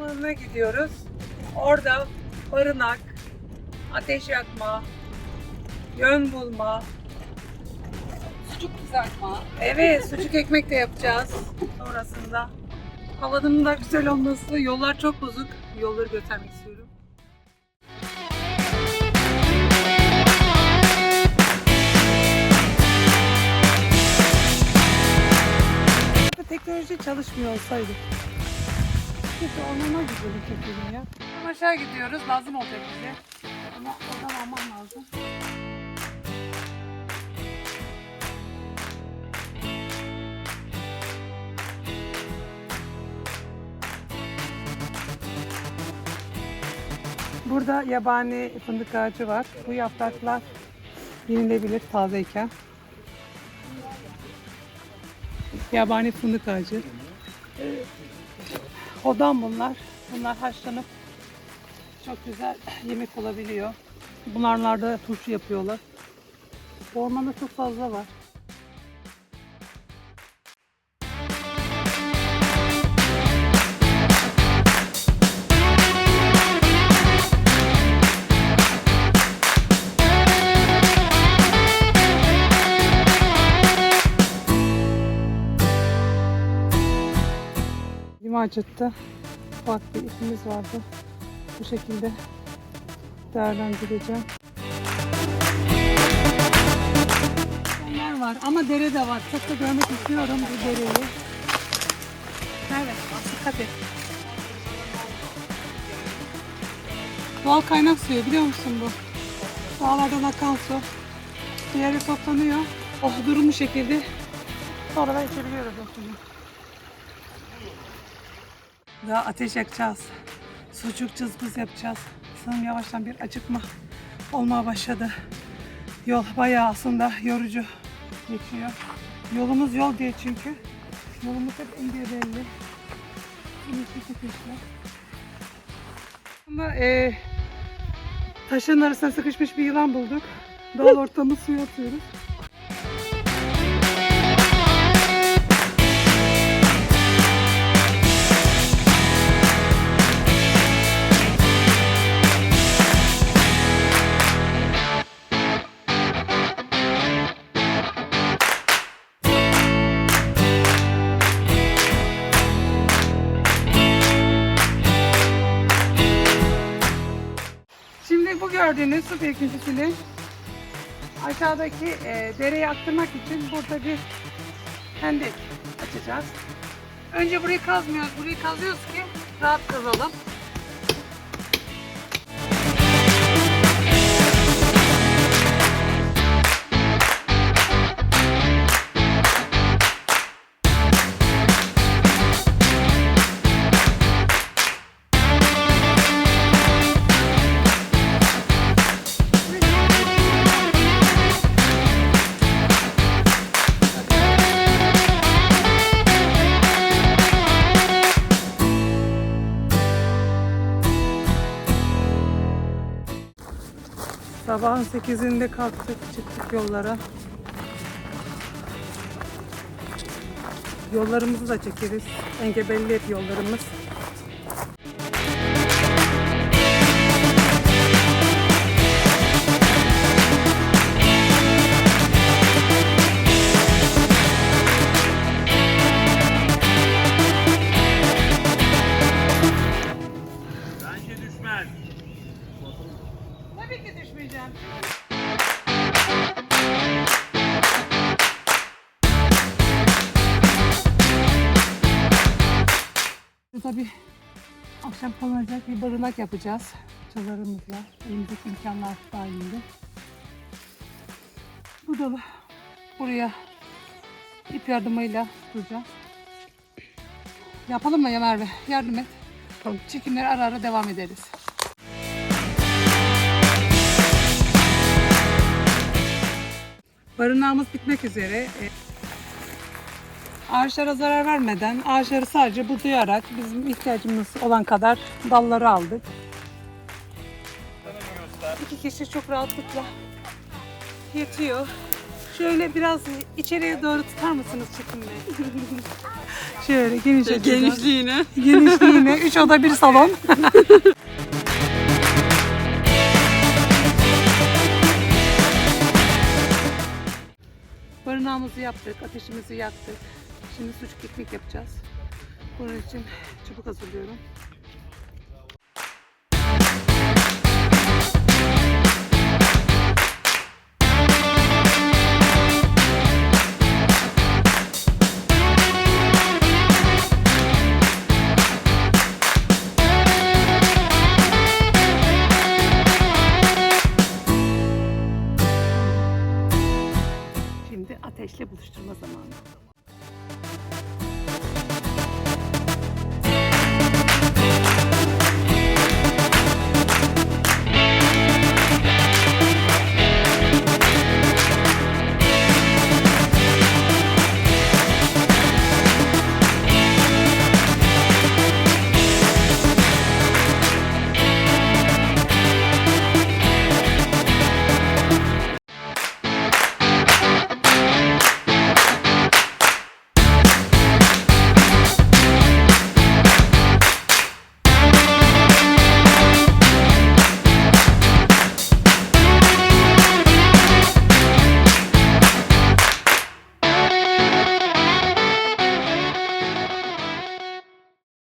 alanına gidiyoruz. Orada barınak, ateş yakma, yön bulma, Sucuk kızartma. Evet, sucuk ekmek de yapacağız sonrasında. Havanın da güzel olması, yollar çok bozuk. Yolları göstermek istiyorum. Teknoloji çalışmıyor olsaydı. Keşke ormana gidelim kekelim ya. Ama aşağı gidiyoruz, lazım olacak bize. Ama oradan almam lazım. Burada yabani fındık ağacı var. Bu yapraklar yenilebilir tazeyken. Yabani fındık ağacı. Ee, Odan bunlar. Bunlar haşlanıp çok güzel yemek olabiliyor. Bunlarlarda turşu yapıyorlar. Ormanda çok fazla var. Limacık'ta ufak bir ipimiz vardı. Bu şekilde değerlendireceğim. Onlar var ama dere de var. Çok da görmek istiyorum bu dereyi. Evet, dikkat et. Doğal kaynak suyu biliyor musun bu? Dağlardan akan su. Bir yere toplanıyor. O durmuş şekilde sonradan içebiliyoruz suyu. Daha ateş yakacağız. Sucuk cızbız yapacağız. Sanırım yavaştan bir acıkma olmaya başladı. Yol bayağı aslında yorucu geçiyor. Yolumuz yol diye çünkü. Yolumuz hep ince belli. İnişli çıkışlı. Ama e, taşın arasına sıkışmış bir yılan bulduk. Doğal ortamı suya atıyoruz. Bu gördüğünüz su birikintisini aşağıdaki e, dereye aktarmak için burada bir hendek açacağız. Önce burayı kazmıyoruz. Burayı kazıyoruz ki rahat kazalım. Sabahın 8'inde kalktık, çıktık yollara. Yollarımızı da çekeriz. Engebelli hep yollarımız. Bence düşmez. Tabii ki düşmeyeceğim. Tabii akşam kalınacak bir barınak yapacağız çalarımızla, elimizdeki imkanlar dahilinde. Burada da buraya ip yardımıyla duracağız. Yapalım mı ya Merve? Yardım et. Çekimleri ara ara devam ederiz. Barınağımız bitmek üzere. E, Ağaçlara zarar vermeden, ağaçları sadece budayarak bizim ihtiyacımız olan kadar dalları aldık. İki kişi çok rahatlıkla yetiyor. Şöyle biraz içeriye doğru tutar mısınız Çetin Bey? Şöyle geniş açıdan. Genişliğine. Genişliğine. Üç oda bir salon. Barınağımızı yaptık, ateşimizi yaktık. Şimdi sucuk ekmek yapacağız. Bunun için çubuk hazırlıyorum.